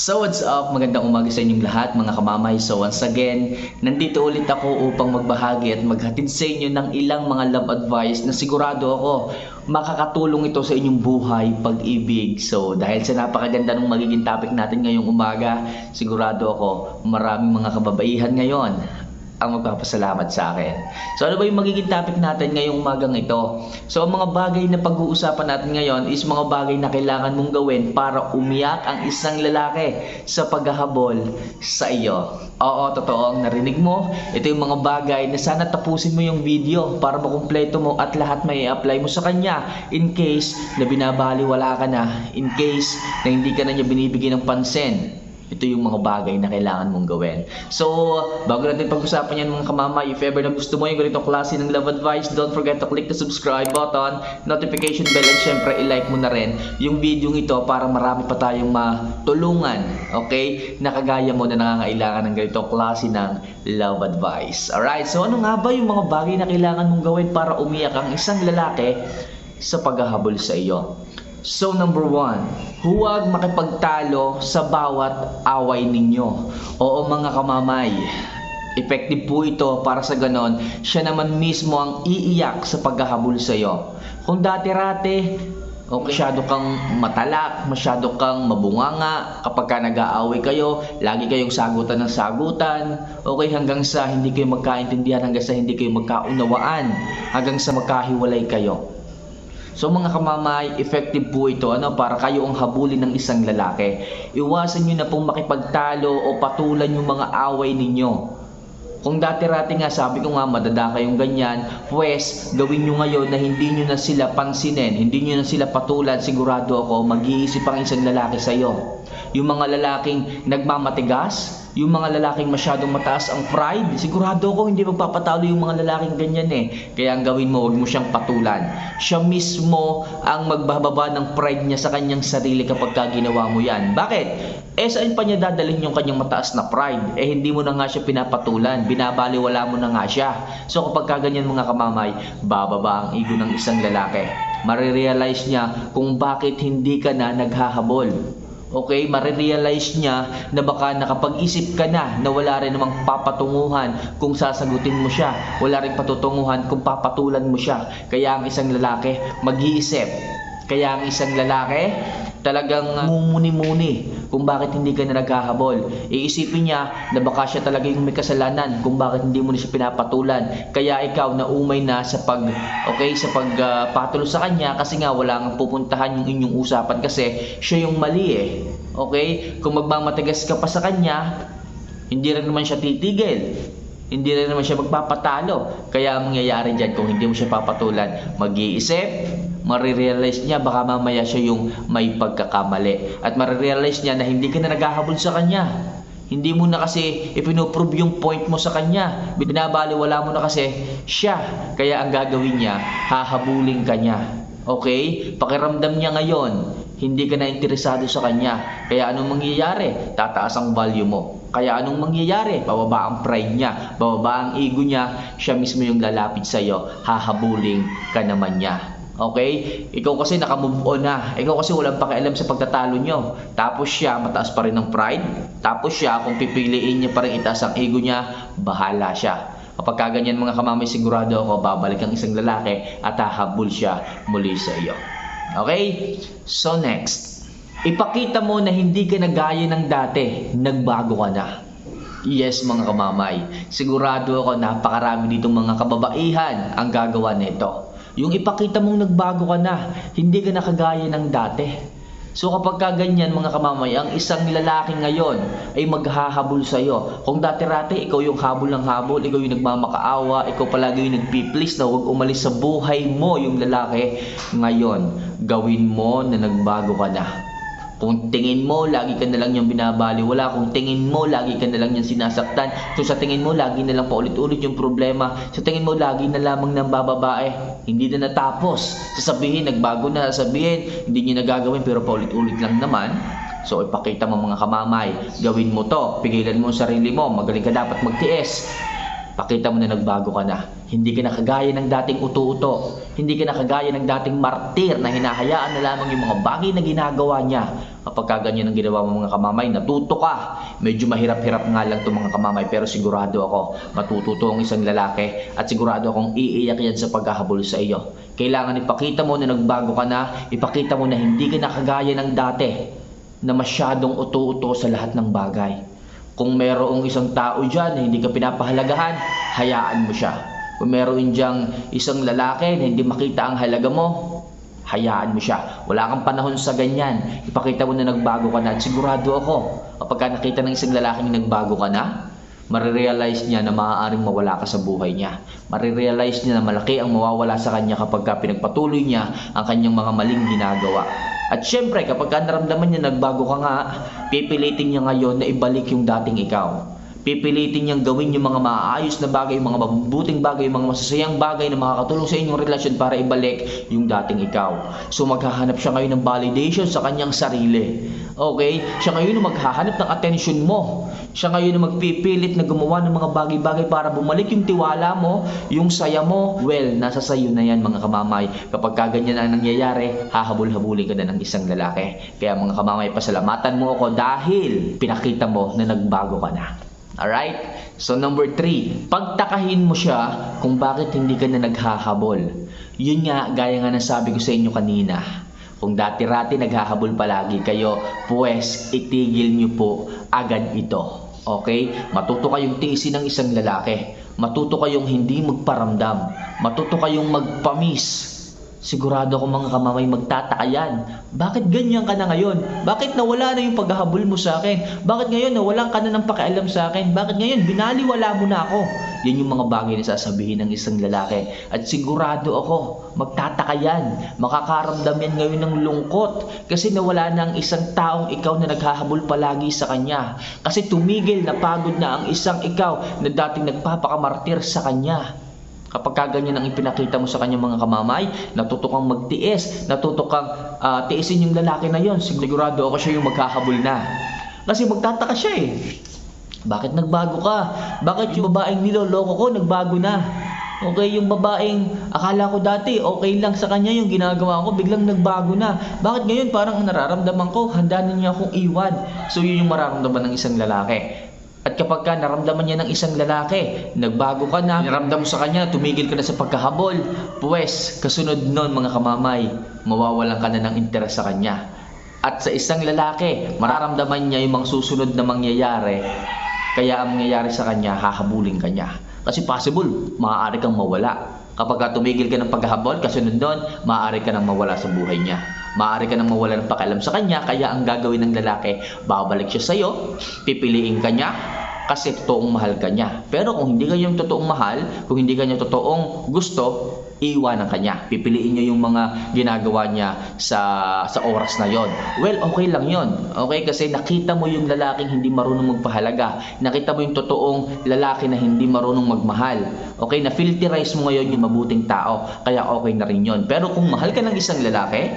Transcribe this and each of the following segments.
So what's up? Magandang umaga sa inyong lahat mga kamamay. So once again, nandito ulit ako upang magbahagi at maghatid sa inyo ng ilang mga love advice na sigurado ako makakatulong ito sa inyong buhay, pag-ibig. So dahil sa napakaganda ng magiging topic natin ngayong umaga, sigurado ako maraming mga kababaihan ngayon ang magpapasalamat sa akin. So ano ba yung magiging topic natin ngayong umagang ito? So ang mga bagay na pag-uusapan natin ngayon is mga bagay na kailangan mong gawin para umiyak ang isang lalaki sa paghahabol sa iyo. Oo, totoo ang narinig mo. Ito yung mga bagay na sana tapusin mo yung video para makumpleto mo at lahat may apply mo sa kanya in case na binabaliwala ka na, in case na hindi ka na niya binibigyan ng pansin ito yung mga bagay na kailangan mong gawin. So, bago natin pag-usapan yan mga kamama, if ever na gusto mo yung ganitong klase ng love advice, don't forget to click the subscribe button, notification bell, at syempre i-like mo na rin yung video ito para marami pa tayong matulungan, okay? Nakagaya mo na nangangailangan ng ganitong klase ng love advice. Alright, so ano nga ba yung mga bagay na kailangan mong gawin para umiyak ang isang lalaki sa paghahabol sa iyo? So number one, huwag makipagtalo sa bawat away ninyo. Oo mga kamamay, effective po ito para sa ganon, siya naman mismo ang iiyak sa paghahabol sa iyo. Kung dati-rate, o masyado kang matalak, masyado kang mabunganga, kapag ka nag-aaway kayo, lagi kayong sagutan ng sagutan, okay, hanggang sa hindi kayo magkaintindihan, hanggang sa hindi kayo magkaunawaan, hanggang sa magkahiwalay kayo. So mga kamamay, effective po ito ano, para kayo ang habulin ng isang lalaki. Iwasan nyo na pong makipagtalo o patulan yung mga away ninyo. Kung dati-rati nga sabi ko nga madada kayong ganyan, pues gawin nyo ngayon na hindi nyo na sila pansinin, hindi nyo na sila patulan, sigurado ako mag-iisip ang isang lalaki sa iyo. Yung mga lalaking nagmamatigas, yung mga lalaking masyadong mataas ang pride, sigurado ako hindi magpapatalo yung mga lalaking ganyan eh. Kaya ang gawin mo, huwag mo siyang patulan. Siya mismo ang magbababa ng pride niya sa kanyang sarili kapag ka ginawa mo yan. Bakit? Eh saan pa niya dadalhin yung kanyang mataas na pride? Eh hindi mo na nga siya pinapatulan, binabaliwala mo na nga siya. So kapag ka ganyan mga kamamay, bababa ang ego ng isang lalaki. Marirealize niya kung bakit hindi ka na naghahabol. Okay, marirealize niya na baka nakapag-isip ka na na wala rin namang papatunguhan kung sasagutin mo siya. Wala rin patutunguhan kung papatulan mo siya. Kaya ang isang lalaki mag-iisip. Kaya ang isang lalaki talagang uh, mumuni-muni kung bakit hindi ka na naghahabol. Iisipin niya na baka siya talaga yung may kasalanan kung bakit hindi mo na siya pinapatulan. Kaya ikaw na umay na sa pag okay sa pagpatulo uh, sa kanya kasi nga wala nang pupuntahan yung inyong usapan kasi siya yung mali eh. Okay? Kung magmamatigas ka pa sa kanya, hindi rin naman siya titigil hindi rin naman siya magpapatalo. Kaya ang mangyayari dyan kung hindi mo siya papatulan, mag-iisip, marirealize niya baka mamaya siya yung may pagkakamali. At marirealize niya na hindi ka na naghahabol sa kanya. Hindi mo na kasi ipinoprove yung point mo sa kanya. Binabaliwala mo na kasi siya. Kaya ang gagawin niya, hahabulin ka niya. Okay? Pakiramdam niya ngayon, hindi ka na interesado sa kanya. Kaya anong mangyayari? Tataas ang value mo. Kaya anong mangyayari? Bababa ang pride niya, bababa ang ego niya, siya mismo yung lalapit sa iyo, hahabuling ka naman niya. Okay? Ikaw kasi nakamove on na. Ikaw kasi walang pakialam sa pagtatalo nyo. Tapos siya, mataas pa rin ng pride. Tapos siya, kung pipiliin niya pa rin itaas ang ego niya, bahala siya. Kapag kaganyan mga kamamay, sigurado ako, babalik ang isang lalaki at hahabol siya muli sa iyo. Okay? So next, ipakita mo na hindi ka nagaya ng dati, nagbago ka na. Yes mga kamamay, sigurado ako napakarami ditong mga kababaihan ang gagawa nito. Yung ipakita mong nagbago ka na, hindi ka nakagaya ng dati. So kapag ka ganyan mga kamamay, ang isang lalaki ngayon ay maghahabol sa iyo. Kung dati-rati ikaw yung habol ng habol, ikaw yung nagmamakaawa, ikaw palagi yung nagpiplis na huwag umalis sa buhay mo yung lalaki. Ngayon, gawin mo na nagbago ka na. Kung tingin mo, lagi ka na lang yung binabaliwala. Kung tingin mo, lagi ka na lang yung sinasaktan. Kung sa tingin mo, lagi na lang paulit-ulit yung problema. Sa tingin mo, lagi na lamang ng bababae. Hindi na natapos. Sasabihin, nagbago na. Sasabihin, hindi niya nagagawin pero paulit-ulit lang naman. So, ipakita mo mga kamamay. Gawin mo to. Pigilan mo ang sarili mo. Magaling ka dapat magtiis Pakita mo na nagbago ka na. Hindi ka na kagaya ng dating uto-uto. Hindi ka na kagaya ng dating martir na hinahayaan na lamang yung mga bagay na ginagawa niya. Kapag ka ganyan ang ginawa mo mga kamamay, natuto ka. Medyo mahirap-hirap nga lang itong mga kamamay pero sigurado ako matututo ang isang lalaki at sigurado akong iiyak yan sa paghahabol sa iyo. Kailangan ipakita mo na nagbago ka na, ipakita mo na hindi ka na kagaya ng dati na masyadong uto-uto sa lahat ng bagay. Kung merong isang tao dyan na hindi ka pinapahalagahan, hayaan mo siya. Kung meron diyang isang lalaki na hindi makita ang halaga mo, hayaan mo siya. Wala kang panahon sa ganyan. Ipakita mo na nagbago ka na. At sigurado ako, kapag ka nakita ng isang lalaking nagbago ka na, marirealize niya na maaaring mawala ka sa buhay niya. Marirealize niya na malaki ang mawawala sa kanya kapag ka pinagpatuloy niya ang kanyang mga maling ginagawa. At syempre, kapag ka naramdaman niya nagbago ka nga, pipilitin niya ngayon na ibalik yung dating ikaw. Pipilitin niyang gawin yung mga maayos na bagay, yung mga mabubuting bagay, yung mga masasayang bagay na makakatulong sa inyong relasyon para ibalik yung dating ikaw. So maghahanap siya ngayon ng validation sa kanyang sarili. Okay? Siya ngayon ang maghahanap ng attention mo. Siya ngayon ang magpipilit na gumawa ng mga bagay-bagay para bumalik yung tiwala mo, yung saya mo. Well, nasa sayo na yan mga kamamay. Kapag kaganyan ang nangyayari, hahabol-habulin ka na ng isang lalaki. Kaya mga kamamay, pasalamatan mo ako dahil pinakita mo na nagbago ka na. Alright? So number three, pagtakahin mo siya kung bakit hindi ka na naghahabol. Yun nga, gaya nga ng sabi ko sa inyo kanina. Kung dati-rati naghahabol palagi kayo, pues itigil nyo po agad ito. Okay? Matuto kayong tiisin ng isang lalaki. Matuto kayong hindi magparamdam. Matuto kayong magpamis. Sigurado ako mga kamamay magtataka yan. Bakit ganyan ka na ngayon? Bakit nawala na yung paghahabol mo sa akin? Bakit ngayon nawalan ka na ng pakialam sa akin? Bakit ngayon binaliwala mo na ako? Yan yung mga bagay na sasabihin ng isang lalaki. At sigurado ako, magtataka yan. Makakaramdam yan ngayon ng lungkot. Kasi nawala na ang isang taong ikaw na naghahabol palagi sa kanya. Kasi tumigil na pagod na ang isang ikaw na dating nagpapakamartir sa kanya. Kapag ka ganyan ang ipinakita mo sa kanyang mga kamamay, natuto kang magtiis, natuto kang ah, tiisin yung lalaki na yon. Sigurado ako siya yung maghahabol na. Kasi magtataka siya eh. Bakit nagbago ka? Bakit yung babaeng niloloko ko nagbago na? Okay, yung babaeng akala ko dati okay lang sa kanya yung ginagawa ko, biglang nagbago na. Bakit ngayon parang ang nararamdaman ko, handa na niya akong iwan. So yun yung mararamdaman ng isang lalaki. At kapag ka naramdaman niya ng isang lalaki, nagbago ka na, naramdam mo sa kanya, tumigil ka na sa pagkahabol, pues, kasunod nun mga kamamay, mawawalan ka na ng interes sa kanya. At sa isang lalaki, mararamdaman niya yung mga susunod na mangyayari, kaya ang mangyayari sa kanya, hahabulin ka niya. Kasi possible, maaari kang mawala. Kapag ka tumigil ka ng paghahabol, kasunod doon, maaari ka nang mawala sa buhay niya. Maaari ka nang mawala ng pakialam sa kanya, kaya ang gagawin ng lalaki, babalik siya sa'yo, pipiliin ka niya, kasi totoong mahal ka niya. Pero kung hindi ka yung totoong mahal, kung hindi ka niya totoong gusto, iiwanan ka niya. Pipiliin niya yung mga ginagawa niya sa sa oras na yon. Well, okay lang yon. Okay, kasi nakita mo yung lalaking hindi marunong magpahalaga. Nakita mo yung totoong lalaki na hindi marunong magmahal. Okay, na filterize mo ngayon yung mabuting tao. Kaya okay na rin yon. Pero kung mahal ka ng isang lalaki,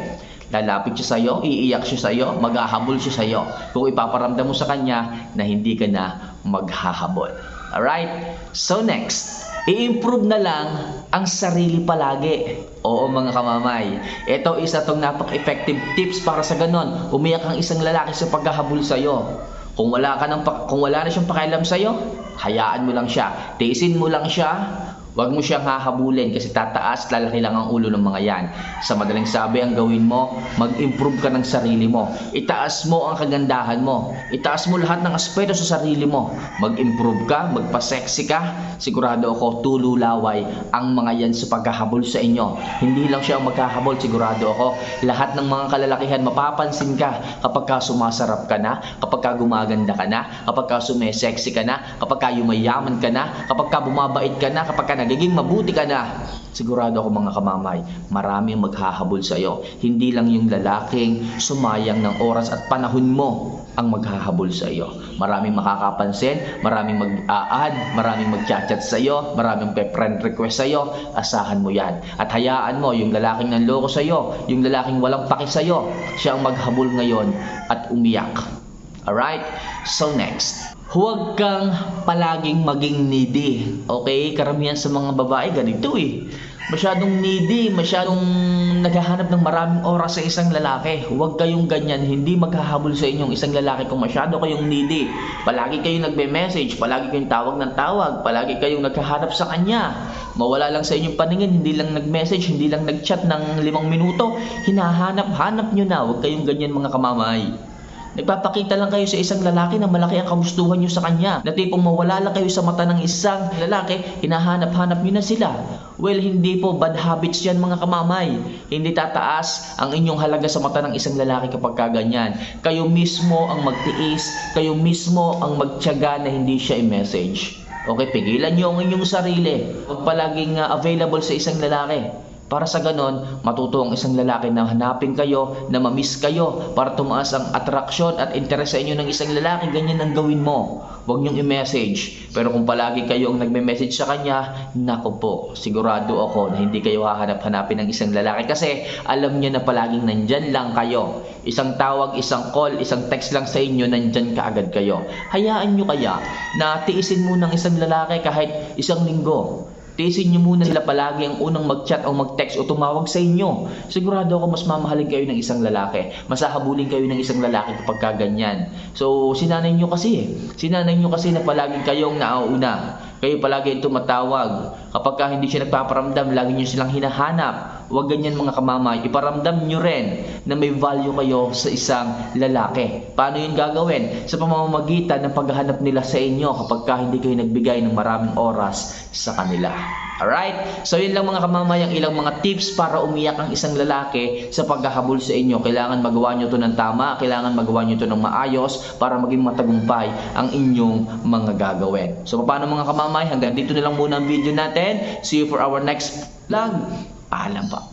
lalapit siya sa'yo, iiyak siya sa'yo, maghahabol siya sa'yo. Kung ipaparamdam mo sa kanya na hindi ka na maghahabol. Alright? So next, i-improve na lang ang sarili palagi. Oo mga kamamay, ito isa tong napak-effective tips para sa ganon. Umiyak ang isang lalaki sa paghahabol sa'yo. Kung wala ka ng kung wala na siyang pakialam sa iyo, hayaan mo lang siya. Tiisin mo lang siya. Huwag mo siyang hahabulin kasi tataas, lalaki lang ang ulo ng mga yan. Sa madaling sabi, ang gawin mo, mag-improve ka ng sarili mo. Itaas mo ang kagandahan mo. Itaas mo lahat ng aspeto sa sarili mo. Mag-improve ka, magpa-sexy ka. Sigurado ako, tululaway ang mga yan sa paghahabol sa inyo. Hindi lang siya ang maghahabol, sigurado ako. Lahat ng mga kalalakihan, mapapansin ka kapag ka sumasarap ka na, kapag ka gumaganda ka na, kapag ka sumesexy ka na, kapag ka yumayaman ka na, kapag ka bumabait ka na, kapag ka nagiging mabuti ka na, sigurado ako mga kamamay, maraming maghahabol sa iyo. Hindi lang yung lalaking sumayang ng oras at panahon mo ang maghahabol sa iyo. Maraming makakapansin, maraming mag-a-add, maraming mag-chat sa iyo, maraming pe-friend request sa iyo. Asahan mo yan. At hayaan mo yung lalaking nanloko sa iyo, yung lalaking walang paki sa iyo, siya ang maghabol ngayon at umiyak. Alright? So next, huwag kang palaging maging needy. Okay? Karamihan sa mga babae ganito eh. Masyadong needy, masyadong naghahanap ng maraming oras sa isang lalaki. Huwag kayong ganyan, hindi maghahabol sa inyong isang lalaki kung masyado kayong needy. Palagi kayong nagbe-message, palagi kayong tawag ng tawag, palagi kayong naghahanap sa kanya. Mawala lang sa inyong paningin, hindi lang nag-message, hindi lang nag-chat ng limang minuto, hinahanap-hanap nyo na. Huwag kayong ganyan mga kamamay. Nagpapakita lang kayo sa isang lalaki na malaki ang kagustuhan nyo sa kanya. Na tipong mawala lang kayo sa mata ng isang lalaki, hinahanap-hanap nyo na sila. Well, hindi po bad habits yan mga kamamay. Hindi tataas ang inyong halaga sa mata ng isang lalaki kapag kaganyan. Kayo mismo ang magtiis, kayo mismo ang magtiyaga na hindi siya i-message. Okay, pigilan nyo ang inyong sarili. Huwag palaging uh, available sa isang lalaki. Para sa ganon, matuto ang isang lalaki na hanapin kayo, na mamiss kayo, para tumaas ang atraksyon at interes sa inyo ng isang lalaki, ganyan ang gawin mo. Huwag niyong i-message. Pero kung palagi kayo ang nagme-message sa kanya, nako po, sigurado ako na hindi kayo hahanap-hanapin ng isang lalaki kasi alam niya na palaging nandyan lang kayo. Isang tawag, isang call, isang text lang sa inyo, nandyan kaagad kayo. Hayaan nyo kaya na tiisin mo ng isang lalaki kahit isang linggo. Tiisin nyo muna sila palagi ang unang mag-chat o mag-text o tumawag sa inyo. Sigurado ako mas mamahalin kayo ng isang lalaki. Masahabulin kayo ng isang lalaki kapag kaganyan. So, sinanay nyo kasi eh. Sinanay nyo kasi na palagi kayong nauuna. Kayo palagi yung tumatawag. Kapag ka hindi siya nagpaparamdam, lagi nyo silang hinahanap. Huwag ganyan mga kamamay. Iparamdam nyo rin na may value kayo sa isang lalaki. Paano yun gagawin? Sa pamamagitan ng paghahanap nila sa inyo kapag ka hindi kayo nagbigay ng maraming oras sa kanila. Alright? So yun lang mga kamamay ang ilang mga tips para umiyak ang isang lalaki sa paghahabol sa inyo. Kailangan magawa nyo to ng tama, kailangan magawa nyo to ng maayos para maging matagumpay ang inyong mga gagawin. So paano mga kamamay? Hanggang dito na lang muna ang video natin. See you for our next vlog. Paalam pa.